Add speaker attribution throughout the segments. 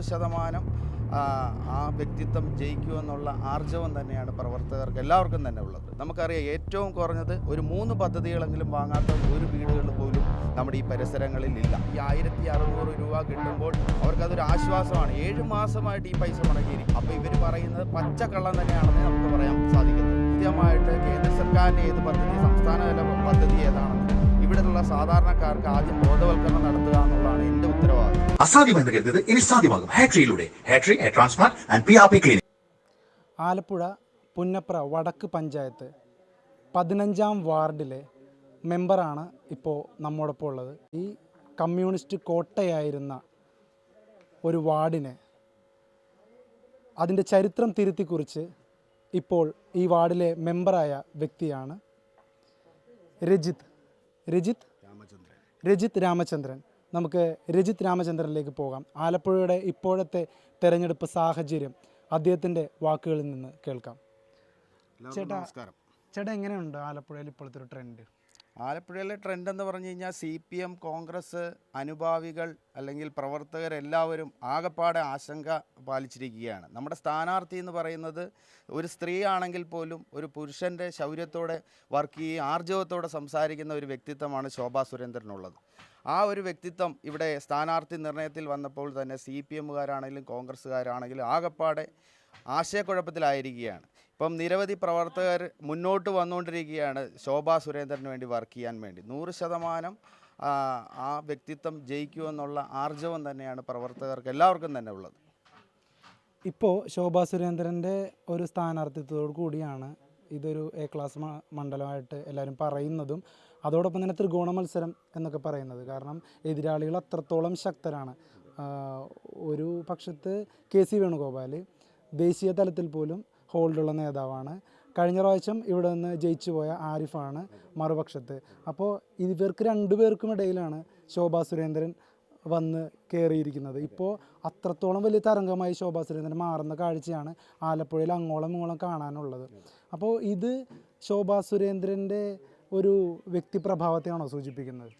Speaker 1: നൂറ് ശതമാനം ആ, വ്യക്തിത്വം ജയിക്കുമെന്നുള്ള ആർജവം തന്നെയാണ് പ്രവർത്തകർക്ക് എല്ലാവർക്കും തന്നെ ഉള്ളത്. നമുക്കറിയാം ഏറ്റവും കുറഞ്ഞത് ഒരു മൂന്ന് പദ്ധതികളെങ്കിലും വാങ്ങാത്ത ഒരു വീടുകൾ പോലും നമ്മുടെ ഈ പരിസരങ്ങളിൽ ഇല്ല. ഈ ആയിരത്തി അറുന്നൂറ് രൂപ കിട്ടുമ്പോൾ അവർക്കതൊരു ആശ്വാസമാണ്. ഏഴ് മാസമായിട്ട് ഈ പൈസ മുടങ്ങിയിരിക്കും അപ്പോൾ ഇവർ പറയുന്നത് പച്ചക്കള്ളം തന്നെയാണെന്ന് നമുക്ക് പറയാൻ സാധിക്കുന്നത് കൃത്യമായിട്ട് കേന്ദ്ര സർക്കാരിന്റെ ഏത് പദ്ധതി സംസ്ഥാന പദ്ധതി ഏതാണെന്ന് ഇവിടെയുള്ള സാധാരണക്കാർക്ക് ആദ്യം ബോധവൽക്കരണം നടത്തുക എന്നുള്ളതാണ് എന്റെ ഉത്തരവാദിത്വം.
Speaker 2: അസാധ്യമെന്ന് ഇനി സാധ്യമാകും. ഹാട്രിയിലൂടെ ഹാട്രി transplant and P R P clinic
Speaker 3: Alappuzha Punnapra Vadakku panchayat പതിനഞ്ചാം വാർഡിലെ മെമ്പറാണ് ഇപ്പോൾ നമ്മോടൊപ്പം ഉള്ളത്. ഈ കമ്മ്യൂണിസ്റ്റ് കോട്ടയായിരുന്ന ഒരു വാർഡിനെ അതിന്റെ ചരിത്രം തിരുത്തി കുറിച്ച് ഇപ്പോൾ ഈ വാർഡിലെ മെമ്പറായ വ്യക്തിയാണ് രജിത്ത് രജിത്ത് രജിത് രാമചന്ദ്രൻ. നമുക്ക് രജിത് രാമചന്ദ്രനിലേക്ക് പോകാം. ആലപ്പുഴയുടെ ഇപ്പോഴത്തെ തെരഞ്ഞെടുപ്പ് സാഹചര്യം അദ്ദേഹത്തിന്റെ വാക്കുകളിൽ നിന്ന് കേൾക്കാം. ചേട്ടാ ചേട്ടാ എങ്ങനെയുണ്ട് ആലപ്പുഴയിൽ ഇപ്പോഴത്തെ ഒരു ട്രെൻഡ്
Speaker 1: ആലപ്പുഴയിലെ ട്രെൻഡ് എന്ന് പറഞ്ഞു കഴിഞ്ഞാൽ സി പി എം കോൺഗ്രസ് അനുഭാവികൾ അല്ലെങ്കിൽ പ്രവർത്തകരെല്ലാവരും ആകെപ്പാടെ ആശങ്ക പാലിച്ചിരിക്കുകയാണ്. നമ്മുടെ സ്ഥാനാർത്ഥി എന്ന് പറയുന്നത് ഒരു സ്ത്രീ ആണെങ്കിൽ പോലും ഒരു പുരുഷന്റെ ശൗര്യത്തോടെ വർക്ക് ചെയ്യുകയും ആർജവത്തോടെ സംസാരിക്കുന്ന ഒരു വ്യക്തിത്വമാണ് ശോഭാ സുരേന്ദ്രനുള്ളത്. ആ ഒരു വ്യക്തിത്വം ഇവിടെ സ്ഥാനാർത്ഥി നിർണയത്തിൽ വന്നപ്പോൾ തന്നെ സി പി എമ്മുകാരാണെങ്കിലും കോൺഗ്രസ്സുകാരാണെങ്കിലും ആകെപ്പാടെ ആശയക്കുഴപ്പത്തിലായിരിക്കുകയാണ്. ഇപ്പം നിരവധി പ്രവർത്തകർ മുന്നോട്ട് വന്നുകൊണ്ടിരിക്കുകയാണ് ശോഭാ സുരേന്ദ്രന് വേണ്ടി വർക്ക് ചെയ്യാൻ വേണ്ടി. നൂറ് ശതമാനം ആ, വ്യക്തിത്വം ജയിക്കുമെന്നുള്ള ആർജവം തന്നെയാണ് പ്രവർത്തകർക്ക് എല്ലാവർക്കും തന്നെ ഉള്ളത്.
Speaker 3: ഇപ്പോൾ ശോഭാ സുരേന്ദ്രന്റെ ഒരു സ്ഥാനാർത്ഥിത്വത്തോടു കൂടിയാണ് ഇതൊരു എ ക്ലാസ് മണ്ഡലമായിട്ട് എല്ലാവരും പറയുന്നതും അതോടൊപ്പം തന്നെ ത്രികോണ മത്സരം എന്നൊക്കെ പറയുന്നത്. കാരണം എതിരാളികൾ അത്രത്തോളം ശക്തരാണ്. ഒരു പക്ഷത്ത് കെ സി വേണുഗോപാൽ ദേശീയ തലത്തിൽ പോലും ഹോൾഡുള്ള നേതാവാണ്. കഴിഞ്ഞ പ്രാവശ്യം ഇവിടെ നിന്ന് ജയിച്ചു പോയ ആരിഫാണ് മറുപക്ഷത്ത്. അപ്പോൾ ഇവർക്ക് രണ്ടുപേർക്കും ഇടയിലാണ് ശോഭാ സുരേന്ദ്രൻ വന്ന് കയറിയിരിക്കുന്നത് ഇപ്പോൾ അത്രത്തോളം വലിയ തരംഗമായി ശോഭാ സുരേന്ദ്രൻ മാറുന്ന കാഴ്ചയാണ് ആലപ്പുഴയിൽ അങ്ങോളം ഇങ്ങോളം കാണാനുള്ളത്. അപ്പോൾ ഇത് ശോഭാ സുരേന്ദ്രന്റെ ഒരു വ്യക്തിപ്രഭാവത്തെയാണോ സൂചിപ്പിക്കുന്നത്?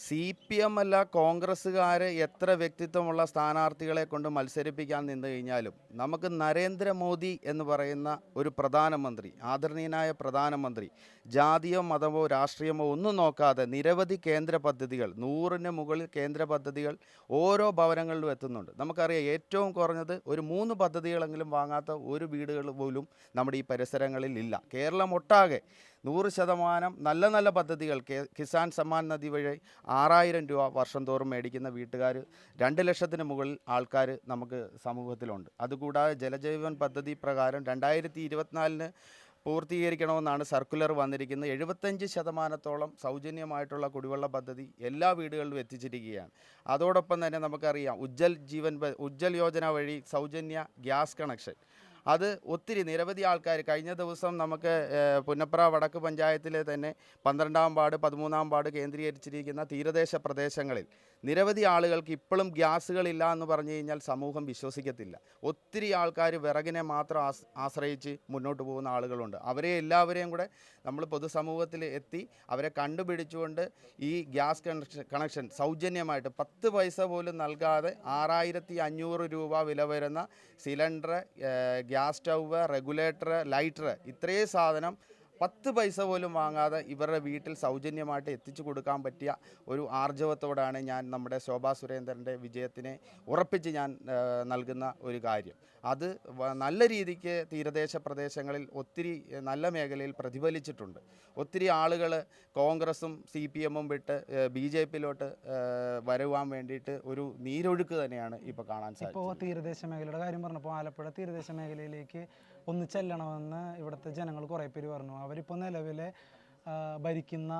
Speaker 1: സി പി എം അല്ല കോൺഗ്രസ്സുകാർ എത്ര വ്യക്തിത്വമുള്ള സ്ഥാനാർത്ഥികളെ കൊണ്ട് മത്സരിപ്പിക്കാൻ നിന്ന് കഴിഞ്ഞാലും നമുക്ക് നരേന്ദ്രമോദി എന്ന് പറയുന്ന ഒരു പ്രധാനമന്ത്രി ആദരണീയനായ പ്രധാനമന്ത്രി ജാതിയോ മതമോ രാഷ്ട്രീയമോ ഒന്നും നോക്കാതെ നിരവധി കേന്ദ്ര പദ്ധതികൾ നൂറിന് മുകളിൽ കേന്ദ്ര പദ്ധതികൾ ഓരോ ഭവനങ്ങളിലും എത്തുന്നുണ്ട്. നമുക്കറിയാം ഏറ്റവും കുറഞ്ഞത് ഒരു മൂന്ന് പദ്ധതികളെങ്കിലും വാങ്ങാത്ത ഒരു വീടുകൾ പോലും നമ്മുടെ ഈ പരിസരങ്ങളിൽ ഇല്ല. കേരളം ഒട്ടാകെ നൂറ് ശതമാനം നല്ല നല്ല പദ്ധതികൾ കിസാൻ സമ്മാൻ നദി വഴി ആറായിരം രൂപ വർഷം തോറും മേടിക്കുന്ന വീട്ടുകാർ രണ്ട് ലക്ഷത്തിന് മുകളിൽ ആൾക്കാർ നമുക്ക് സമൂഹത്തിലുണ്ട്. അതുകൂടാതെ ജലജീവൻ പദ്ധതി പ്രകാരം രണ്ടായിരത്തി ഇരുപത്തിനാലിന് പൂർത്തീകരിക്കണമെന്നാണ് സർക്കുലർ വന്നിരിക്കുന്നത്. എഴുപത്തഞ്ച് ശതമാനത്തോളം സൗജന്യമായിട്ടുള്ള കുടിവെള്ള പദ്ധതി എല്ലാ വീടുകളിലും എത്തിച്ചിരിക്കുകയാണ്. അതോടൊപ്പം തന്നെ നമുക്കറിയാം ഉജ്ജൽ ജീവൻ ഉജ്ജൽ യോജന വഴി സൗജന്യ ഗ്യാസ് കണക്ഷൻ. അത് ഒത്തിരി നിരവധി ആൾക്കാർ കഴിഞ്ഞ ദിവസം നമുക്ക് പുന്നപ്ര വടക്ക് പഞ്ചായത്തിലെ തന്നെ പന്ത്രണ്ടാം വാർഡ് പതിമൂന്നാം വാർഡ് കേന്ദ്രീകരിച്ചിരിക്കുന്ന തീരദേശ പ്രദേശങ്ങളിൽ നിരവധി ആളുകൾക്ക് ഇപ്പോഴും ഗ്യാസുകളില്ല എന്ന് പറഞ്ഞു കഴിഞ്ഞാൽ സമൂഹം വിശ്വസിക്കത്തില്ല. ഒത്തിരി ആൾക്കാർ വിറകിനെ മാത്രം ആശ്രയിച്ച് മുന്നോട്ട് പോകുന്ന ആളുകളുണ്ട്. അവരെ എല്ലാവരെയും കൂടെ നമ്മൾ പൊതുസമൂഹത്തിൽ എത്തി അവരെ കണ്ടുപിടിച്ചുകൊണ്ട് ഈ ഗ്യാസ് കണക്ഷൻ കണക്ഷൻ സൗജന്യമായിട്ട് പത്ത് പൈസ പോലും നൽകാതെ ആറായിരത്തി അഞ്ഞൂറ് രൂപ വില വരുന്ന cylinder gas stove regulator lighter ഇത്രയും സാധനം പത്ത് പൈസ പോലും വാങ്ങാതെ ഇവരുടെ വീട്ടിൽ സൗജന്യമായിട്ട് എത്തിച്ചു കൊടുക്കാൻ പറ്റിയ ഒരു ആർജവത്തോടാണ് ഞാൻ നമ്മുടെ ശോഭാ സുരേന്ദ്രന്റെ വിജയത്തിനെ ഉറപ്പിച്ച് ഞാൻ നൽകുന്ന ഒരു കാര്യം. അത് നല്ല രീതിക്ക് തീരദേശ പ്രദേശങ്ങളിൽ ഒത്തിരി നല്ല മേഖലയിൽ പ്രതിഫലിച്ചിട്ടുണ്ട്. ഒത്തിരി ആളുകൾ കോൺഗ്രസും സി പി എമ്മും വിട്ട് ബി ജെ പിയിലോട്ട് വരുവാൻ വേണ്ടിയിട്ട് ഒരു നീരൊഴുക്ക് തന്നെയാണ് ഇപ്പോൾ കാണാൻ
Speaker 3: സാധിക്കുന്നത്
Speaker 1: ഇപ്പോൾ
Speaker 3: തീരദേശ മേഖലയുടെ കാര്യം പറഞ്ഞപ്പോൾ ആലപ്പുഴ തീരദേശ മേഖലയിലേക്ക് ഒന്ന് ചെല്ലണമെന്ന് ഇവിടുത്തെ ജനങ്ങൾ കുറേ പേര് പറഞ്ഞു. അവരിപ്പോൾ നിലവിലെ ഭരിക്കുന്ന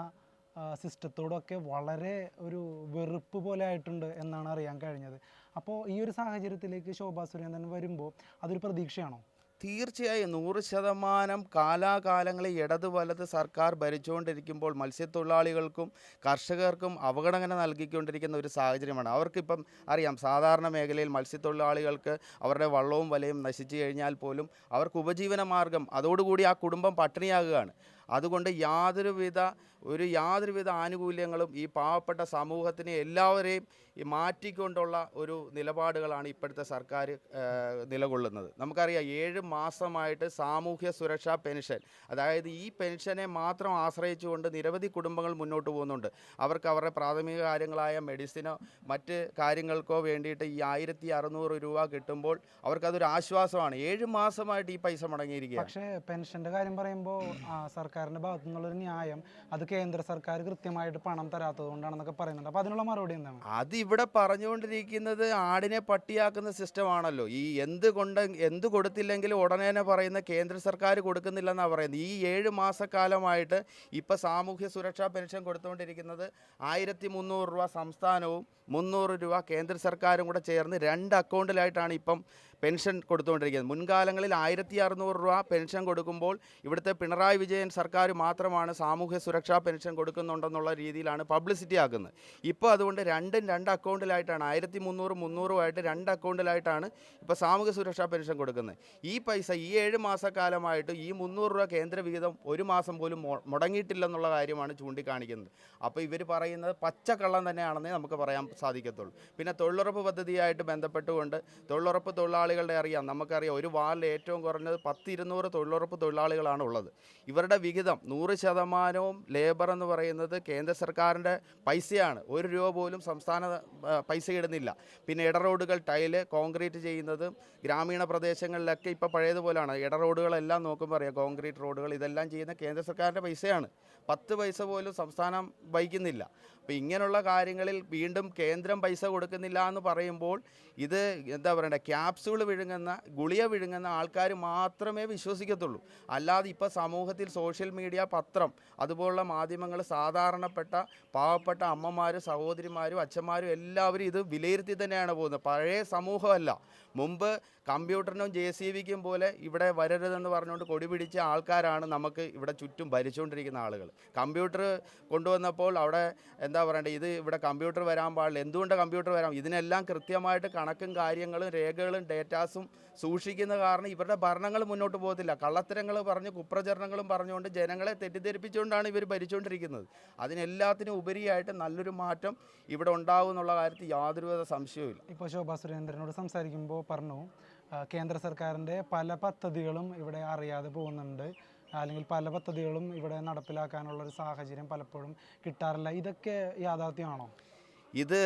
Speaker 3: സിസ്റ്റത്തോടൊക്കെ വളരെ ഒരു വെറുപ്പ് പോലെ ആയിട്ടുണ്ട് എന്നാണ് അറിയാൻ കഴിഞ്ഞത്. അപ്പോൾ ഈ ഒരു സാഹചര്യത്തിലേക്ക് ശോഭാ സുരേന്ദ്രൻ വരുമ്പോൾ അതൊരു പ്രതീക്ഷയാണോ?
Speaker 1: തീർച്ചയായും നൂറ് ശതമാനം കാലാകാലങ്ങളിൽ ഇടത് വലത് സർക്കാർ ഭരിച്ചുകൊണ്ടിരിക്കുമ്പോൾ മത്സ്യത്തൊഴിലാളികൾക്കും കർഷകർക്കും അവഗണന നൽകിക്കൊണ്ടിരിക്കുന്ന ഒരു സാഹചര്യമാണ്. അവർക്കിപ്പം അറിയാം സാധാരണ മേഖലയിൽ മത്സ്യത്തൊഴിലാളികൾക്ക് അവരുടെ വള്ളവും വലയും നശിച്ചു കഴിഞ്ഞാൽ പോലും അവർക്ക് ഉപജീവന മാർഗം അതോടുകൂടി ആ കുടുംബം പട്ടിണിയാകുകയാണ്. അതുകൊണ്ട് യാതൊരുവിധ ഒരു യാതൊരുവിധ ആനുകൂല്യങ്ങളും ഈ പാവപ്പെട്ട സമൂഹത്തിനെ എല്ലാവരെയും മാറ്റിക്കൊണ്ടുള്ള ഒരു നിലപാടുകളാണ് ഇപ്പോഴത്തെ സർക്കാർ നിലകൊള്ളുന്നത്. നമുക്കറിയാം ഏഴ് മാസമായിട്ട് സാമൂഹ്യ സുരക്ഷാ പെൻഷൻ അതായത് ഈ പെൻഷനെ മാത്രം ആശ്രയിച്ചുകൊണ്ട് നിരവധി കുടുംബങ്ങൾ മുന്നോട്ട് പോകുന്നുണ്ട്. അവർക്ക് അവരുടെ പ്രാഥമിക കാര്യങ്ങളായ മെഡിസിനോ മറ്റ് കാര്യങ്ങൾക്കോ വേണ്ടിയിട്ട് ഈ ആയിരത്തി അറുന്നൂറ് രൂപ കിട്ടുമ്പോൾ അവർക്കതൊരു ആശ്വാസമാണ്. ഏഴ് മാസമായിട്ട് ഈ പൈസ മുടങ്ങിയിരിക്കുക
Speaker 3: പക്ഷേ പെൻഷന്റെ കാര്യം പറയുമ്പോൾ സർക്കാരിന്റെ ഭാഗത്തു നിന്നുള്ളൊരു ന്യായം അത് കേന്ദ്ര സർക്കാർ കൃത്യമായിട്ട് പണം തരാത്തത് കൊണ്ടാണെന്നൊക്കെ പറയുന്നുണ്ട്. അപ്പോൾ അതിനുള്ള മറുപടി എന്താണ്?
Speaker 1: അത് ഇവിടെ പറഞ്ഞുകൊണ്ടിരിക്കുന്നത് ആടിനെ പട്ടിയാക്കുന്ന സിസ്റ്റമാണല്ലോ ഈ എന്ത് കൊണ്ട് എന്ത് കൊടുത്തില്ലെങ്കിലും ഉടനെ തന്നെ പറയുന്ന കേന്ദ്ര സർക്കാർ കൊടുക്കുന്നില്ലെന്നാണ് പറയുന്നത്. ഈ ഏഴ് മാസക്കാലമായിട്ട് ഇപ്പോൾ സാമൂഹ്യ സുരക്ഷാ പെൻഷൻ കൊടുത്തുകൊണ്ടിരിക്കുന്നത് ആയിരത്തി മുന്നൂറ് രൂപ സംസ്ഥാനവും മുന്നൂറ് രൂപ കേന്ദ്ര സർക്കാരും കൂടെ ചേർന്ന് രണ്ട് അക്കൗണ്ടിലായിട്ടാണ് ഇപ്പം പെൻഷൻ കൊടുത്തുകൊണ്ടിരിക്കുന്നത്. മുൻകാലങ്ങളിൽ ആയിരത്തി അറുന്നൂറ് രൂപ പെൻഷൻ കൊടുക്കുമ്പോൾ ഇവിടുത്തെ പിണറായി വിജയൻ സർക്കാർ മാത്രമാണ് സാമൂഹ്യ സുരക്ഷാ പെൻഷൻ കൊടുക്കുന്നുണ്ടെന്നുള്ള രീതിയിലാണ് പബ്ലിസിറ്റി ആക്കുന്നത്. ഇപ്പോൾ അതുകൊണ്ട് രണ്ടും രണ്ട് അക്കൗണ്ടിലായിട്ടാണ് ആയിരത്തി മുന്നൂറ് മുന്നൂറുമായിട്ട് രണ്ട് അക്കൗണ്ടിലായിട്ടാണ് ഇപ്പോൾ സാമൂഹ്യ സുരക്ഷാ പെൻഷൻ കൊടുക്കുന്നത്. ഈ പൈസ ഈ ഏഴ് മാസക്കാലമായിട്ട് ഈ മുന്നൂറ് രൂപ കേന്ദ്ര വിഹിതം ഒരു മാസം പോലും മുടങ്ങിയിട്ടില്ലെന്നുള്ള കാര്യമാണ് ചൂണ്ടിക്കാണിക്കുന്നത്. അപ്പോൾ ഇവർ പറയുന്നത് പച്ചക്കള്ളം തന്നെയാണെന്നേ നമുക്ക് പറയാൻ സാധിക്കത്തുള്ളൂ. പിന്നെ തൊഴിലുറപ്പ് പദ്ധതിയായിട്ട് ബന്ധപ്പെട്ടുകൊണ്ട് തൊഴിലുറപ്പ് തൊഴിലാളികളുടെ അറിയാം. നമുക്കറിയാം ഒരു വാർഡിൽ ഏറ്റവും കുറഞ്ഞത് പത്തിരുന്നൂറ് തൊഴിലുറപ്പ് തൊഴിലാളികളാണ് ഉള്ളത്. ഇവരുടെ വിഹിതം നൂറ് ശതമാനവും ലേബർ എന്ന് പറയുന്നത് കേന്ദ്ര സർക്കാരിന്റെ പൈസയാണ്. ഒരു രൂപ പോലും സംസ്ഥാന പൈസ ഇടുന്നില്ല. പിന്നെ ഇടറോഡുകൾ ടൈൽ കോൺക്രീറ്റ് ചെയ്യുന്നത് ഗ്രാമീണ പ്രദേശങ്ങളിലൊക്കെ ഇപ്പോൾ പഴയതുപോലെയാണ് ഇടറോഡുകളെല്ലാം നോക്കുമ്പോൾ അറിയാം. കോൺക്രീറ്റ് റോഡുകൾ ഇതെല്ലാം ചെയ്യുന്ന കേന്ദ്ര സർക്കാരിന്റെ പൈസയാണ്. പത്ത് പൈസ പോലും സംസ്ഥാനം വഹിക്കുന്നില്ല. അപ്പോൾ ഇങ്ങനെയുള്ള കാര്യങ്ങളിൽ വീണ്ടും കേന്ദ്രം പൈസ കൊടുക്കുന്നില്ല എന്ന് പറയുമ്പോൾ ഇത് എന്താ പറയണ്ടേ? വിഴുങ്ങുന്ന ഗുളിയ വിഴുങ്ങുന്ന ആൾക്കാർ മാത്രമേ വിശ്വസിക്കത്തുള്ളൂ. അല്ലാതെ ഇപ്പോൾ സമൂഹത്തിൽ സോഷ്യൽ മീഡിയ പത്രം അതുപോലുള്ള മാധ്യമങ്ങൾ സാധാരണപ്പെട്ട പാവപ്പെട്ട അമ്മമാരും സഹോദരിമാരും അച്ഛന്മാരും എല്ലാവരും ഇത് വിലയിരുത്തി തന്നെയാണ് പോകുന്നത്. പഴയ സമൂഹമല്ല. മുമ്പ് കമ്പ്യൂട്ടറിനും ജെ സി ബിക്കും പോലെ ഇവിടെ വരരുതെന്ന് പറഞ്ഞുകൊണ്ട് കൊടി പിടിച്ച ആൾക്കാരാണ് നമുക്ക് ഇവിടെ ചുറ്റും ഭരിച്ചുകൊണ്ടിരിക്കുന്ന ആളുകൾ കമ്പ്യൂട്ടർ കൊണ്ടുവന്നപ്പോൾ അവിടെ എന്താ പറയണ്ടേ ഇത് ഇവിടെ കമ്പ്യൂട്ടർ വരാൻ പാടില്ല. എന്തുകൊണ്ട് കമ്പ്യൂട്ടർ വരാം ഇതിനെല്ലാം കൃത്യമായിട്ട് കണക്കും കാര്യങ്ങളും രേഖകളും ഡേറ്റാസും സൂക്ഷിക്കുന്ന കാരണം ഇവരുടെ ഭരണങ്ങൾ മുന്നോട്ട് പോകത്തില്ല. കള്ളത്തരങ്ങൾ പറഞ്ഞ് കുപ്രചരണങ്ങളും പറഞ്ഞുകൊണ്ട് ജനങ്ങളെ തെറ്റിദ്ധരിപ്പിച്ചുകൊണ്ടാണ് ഇവർ ഭരിച്ചുകൊണ്ടിരിക്കുന്നത്. അതിനെല്ലാത്തിനും ഉപരിയായിട്ട് നല്ലൊരു മാറ്റം ഇവിടെ ഉണ്ടാകും എന്നുള്ള കാര്യത്തിൽ യാതൊരുവിധ സംശയവുമില്ല.
Speaker 3: ഇപ്പോൾ ശോഭാ സുരേന്ദ്രനോട് സംസാരിക്കുമ്പോൾ പറഞ്ഞു കേന്ദ്ര സർക്കാരിന്റെ പല പദ്ധതികളും ഇവിടെ അറിയാതെ പോകുന്നുണ്ട്. അല്ലെങ്കിൽ പല പദ്ധതികളും ഇവിടെ നടപ്പിലാക്കാനുള്ള ഒരു സാഹചര്യം പലപ്പോഴും കിട്ടാറില്ല. ഇതൊക്കെ യാഥാർത്ഥ്യമാണോ?
Speaker 1: ഇത്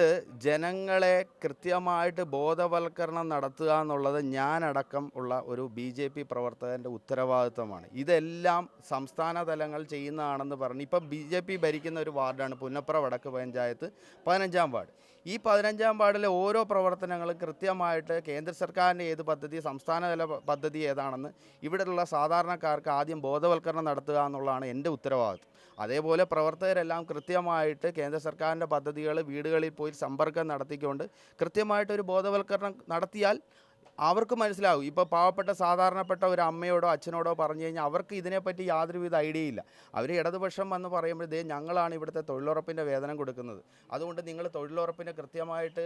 Speaker 1: ജനങ്ങളെ കൃത്യമായിട്ട് ബോധവൽക്കരണം നടത്തുക എന്നുള്ളത് ഞാനടക്കം ഉള്ള ഒരു ബി ജെ പി പ്രവർത്തകന്റെ ഉത്തരവാദിത്തമാണ് ഇതെല്ലാം സംസ്ഥാന തലങ്ങൾ ചെയ്യുന്നതാണെന്ന് പറഞ്ഞ് ഇപ്പം ബി ജെ പി ഭരിക്കുന്ന ഒരു വാർഡാണ് പുന്നപ്ര വടക്ക് പഞ്ചായത്ത് പതിനഞ്ചാം വാർഡ്. ഈ പതിനഞ്ചാം വാർഡിലെ ഓരോ പ്രവർത്തനങ്ങളും കൃത്യമായിട്ട് കേന്ദ്ര സർക്കാരിന്റെ ഏത് പദ്ധതി സംസ്ഥാന തല പദ്ധതി ഏതാണെന്ന് ഇവിടെയുള്ള സാധാരണക്കാർക്ക് ആദ്യം ബോധവൽക്കരണം നടത്തുക എന്നുള്ളതാണ് എന്റെ ഉത്തരവാദിത്വം. അതേപോലെ പ്രവർത്തകരെല്ലാം കൃത്യമായിട്ട് കേന്ദ്ര സർക്കാരിന്റെ പദ്ധതികൾ വീടുകളിൽ പോയി സമ്പർക്കം നടത്തിക്കൊണ്ട് കൃത്യമായിട്ടൊരു ബോധവൽക്കരണം നടത്തിയാൽ അവർക്ക് മനസ്സിലാവും. ഇപ്പോൾ പാവപ്പെട്ട സാധാരണപ്പെട്ട ഒരു അമ്മയോടോ അച്ഛനോടോ പറഞ്ഞു കഴിഞ്ഞാൽ അവർക്ക് ഇതിനെപ്പറ്റി യാതൊരുവിധ ഐഡിയ ഇല്ല. അവർ ഇടതുപക്ഷം വന്ന് പറയുമ്പോൾ ദേ ഞങ്ങളാണ് ഇവിടുത്തെ തൊഴിലുറപ്പിന്റെ വേതനം കൊടുക്കുന്നത്. അതുകൊണ്ട് നിങ്ങൾ തൊഴിലുറപ്പിന് കൃത്യമായിട്ട്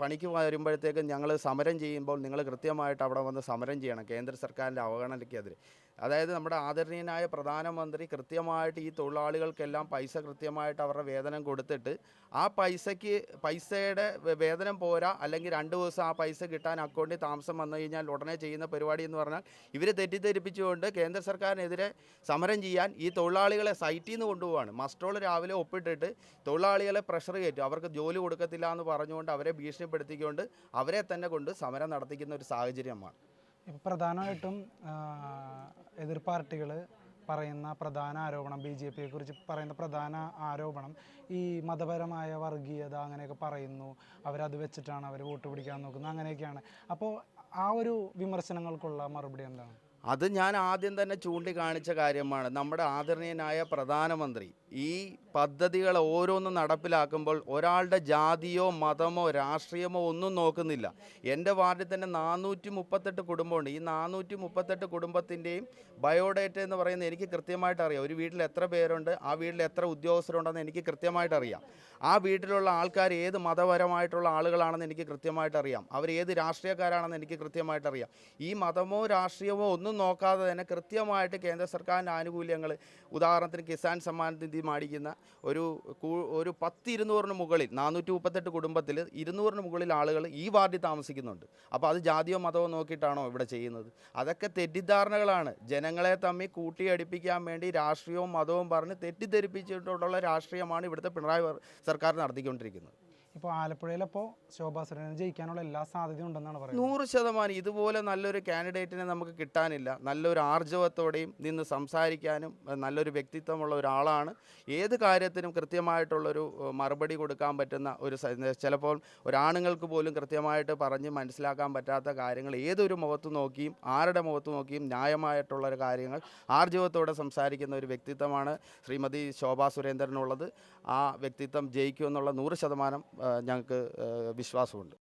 Speaker 1: പണിക്ക് വരുമ്പോഴത്തേക്കും ഞങ്ങൾ സമരം ചെയ്യുമ്പോൾ നിങ്ങൾ കൃത്യമായിട്ട് അവിടെ വന്ന് സമരം ചെയ്യണം. കേന്ദ്ര സർക്കാരിന്റെ അവഗണനയ്ക്കെതിരെ. അതായത് നമ്മുടെ ആദരണീയനായ പ്രധാനമന്ത്രി കൃത്യമായിട്ട് ഈ തൊഴിലാളികൾക്കെല്ലാം പൈസ കൃത്യമായിട്ട് അവരുടെ വേതനം കൊടുത്തിട്ട് ആ പൈസയ്ക്ക് പൈസയുടെ വേതനം പോരാ അല്ലെങ്കിൽ രണ്ട് ദിവസം ആ പൈസ കിട്ടാൻ അക്കൗണ്ടിൽ താമസം വന്നു കഴിഞ്ഞാൽ ഉടനെ ചെയ്യുന്ന പരിപാടി എന്ന് പറഞ്ഞാൽ ഇവരെ തെറ്റിദ്ധരിപ്പിച്ചുകൊണ്ട് കേന്ദ്ര സർക്കാരിനെതിരെ സമരം ചെയ്യാൻ ഈ തൊഴിലാളികളെ സൈറ്റിൽ നിന്ന് കൊണ്ടുപോവാണ്. മസ്ട്രോൾ രാവിലെ ഒപ്പിട്ടിട്ട് തൊഴിലാളികളെ പ്രഷർ കയറ്റും. അവർക്ക് ജോലി കൊടുക്കത്തില്ല എന്ന് പറഞ്ഞുകൊണ്ട് അവരെ ഭീഷണിപ്പെടുത്തിക്കൊണ്ട് അവരെ തന്നെ കൊണ്ട് സമരം നടത്തിക്കുന്ന ഒരു സാഹചര്യമാണ്.
Speaker 3: പ്രധാനമായിട്ടും എതിർ പാർട്ടികൾ പറയുന്ന പ്രധാന ആരോപണം ബി ജെ പിയെ കുറിച്ച് പറയുന്ന പ്രധാന ആരോപണം ഈ മതപരമായ വർഗീയത അങ്ങനെയൊക്കെ പറയുന്നു. അവരത് വെച്ചിട്ടാണ് അവർ വോട്ട് പിടിക്കാൻ നോക്കുന്നത്. അങ്ങനെയൊക്കെയാണ്. അപ്പോൾ ആ ഒരു വിമർശനങ്ങൾക്കുള്ള മറുപടി എന്താണ്?
Speaker 1: അത് ഞാൻ ആദ്യം തന്നെ ചൂണ്ടിക്കാണിച്ച കാര്യമാണ്. നമ്മുടെ ആദരണീയനായ പ്രധാനമന്ത്രി ഈ പദ്ധതികൾ ഓരോന്നും നടപ്പിലാക്കുമ്പോൾ ഒരാളുടെ ജാതിയോ മതമോ രാഷ്ട്രീയമോ ഒന്നും നോക്കുന്നില്ല. എന്റെ വാർഡിൽ തന്നെ നാനൂറ്റി മുപ്പത്തെട്ട് കുടുംബമുണ്ട്. ഈ നാനൂറ്റി മുപ്പത്തെട്ട് കുടുംബത്തിന്റെയും ബയോഡേറ്റ എന്ന് പറയുന്നത് എനിക്ക് കൃത്യമായിട്ട് അറിയാം. ഒരു വീട്ടിൽ എത്ര പേരുണ്ട് ആ വീട്ടിൽ എത്ര ഉദ്യോഗസ്ഥരുണ്ടെന്ന് എനിക്ക് കൃത്യമായിട്ട് അറിയാം. ആ വീട്ടിലുള്ള ആൾക്കാർ ഏത് മതപരമായിട്ടുള്ള ആളുകളാണെന്ന് എനിക്ക് കൃത്യമായിട്ട് അറിയാം. അവർ ഏത് രാഷ്ട്രീയക്കാരാണെന്ന് എനിക്ക് കൃത്യമായിട്ട് അറിയാം. ഈ മതമോ രാഷ്ട്രീയമോ ഒന്നും നോക്കാതെ തന്നെ കൃത്യമായിട്ട് കേന്ദ്ര സർക്കാരിന്റെ ആനുകൂല്യങ്ങൾ ഉദാഹരണത്തിന് കിസാൻ സമ്മാൻ നിധി മേടിക്കുന്ന ഒരു ഒരു പത്ത് ഇരുന്നൂറിന് മുകളിൽ നാനൂറ്റി മുപ്പത്തെട്ട് കുടുംബത്തിൽ ഇരുന്നൂറിന് മുകളിൽ ആളുകൾ ഈ വാർഡിൽ താമസിക്കുന്നുണ്ട്. അപ്പോൾ അത് ജാതിയോ മതമോ നോക്കിയിട്ടാണോ ഇവിടെ ചെയ്യുന്നത്? അതൊക്കെ തെറ്റിദ്ധാരണകളാണ്. ജനങ്ങളെ തമ്മിൽ കൂട്ടിയടിപ്പിക്കാൻ വേണ്ടി രാഷ്ട്രീയവും മതവും പറഞ്ഞ് തെറ്റിദ്ധരിപ്പിച്ചിട്ടുള്ള രാഷ്ട്രീയമാണ് ഇവിടുത്തെ പിണറായി സർക്കാർ നടത്തിക്കൊണ്ടിരിക്കുന്നത്.
Speaker 3: ഇപ്പോൾ ആലപ്പുഴയിലപ്പോൾ ശോഭാ സുരേന്ദ്രൻ ജയിക്കാനുള്ള എല്ലാ സാധ്യതയും ഉണ്ടെന്നാണ് പറയുന്നത്.
Speaker 1: നൂറ് ശതമാനം ഇതുപോലെ നല്ലൊരു കാൻഡിഡേറ്റിനെ നമുക്ക് കിട്ടാനില്ല. നല്ലൊരു ആർജവത്തോടെയും നിന്ന് സംസാരിക്കാനും നല്ലൊരു വ്യക്തിത്വമുള്ള ഒരാളാണ്. ഏത് കാര്യത്തിനും കൃത്യമായിട്ടുള്ളൊരു മറുപടി കൊടുക്കാൻ പറ്റുന്ന ഒരു ചിലപ്പോൾ ഒരാണുങ്ങൾക്ക് പോലും കൃത്യമായിട്ട് പറഞ്ഞ് മനസ്സിലാക്കാൻ പറ്റാത്ത കാര്യങ്ങൾ ഏതൊരു മുഖത്ത് നോക്കിയും ആരുടെ മുഖത്ത് നോക്കിയും ന്യായമായിട്ടുള്ള ഒരു കാര്യങ്ങൾ ആർജവത്തോടെ സംസാരിക്കുന്ന ഒരു വ്യക്തിത്വമാണ് ശ്രീമതി ശോഭാ സുരേന്ദ്രനുള്ളത്. ആ വ്യക്തിത്വം ജയിക്കുമെന്നുള്ള നൂറ് ശതമാനം ഞങ്ങൾക്ക് വിശ്വാസമുണ്ട്.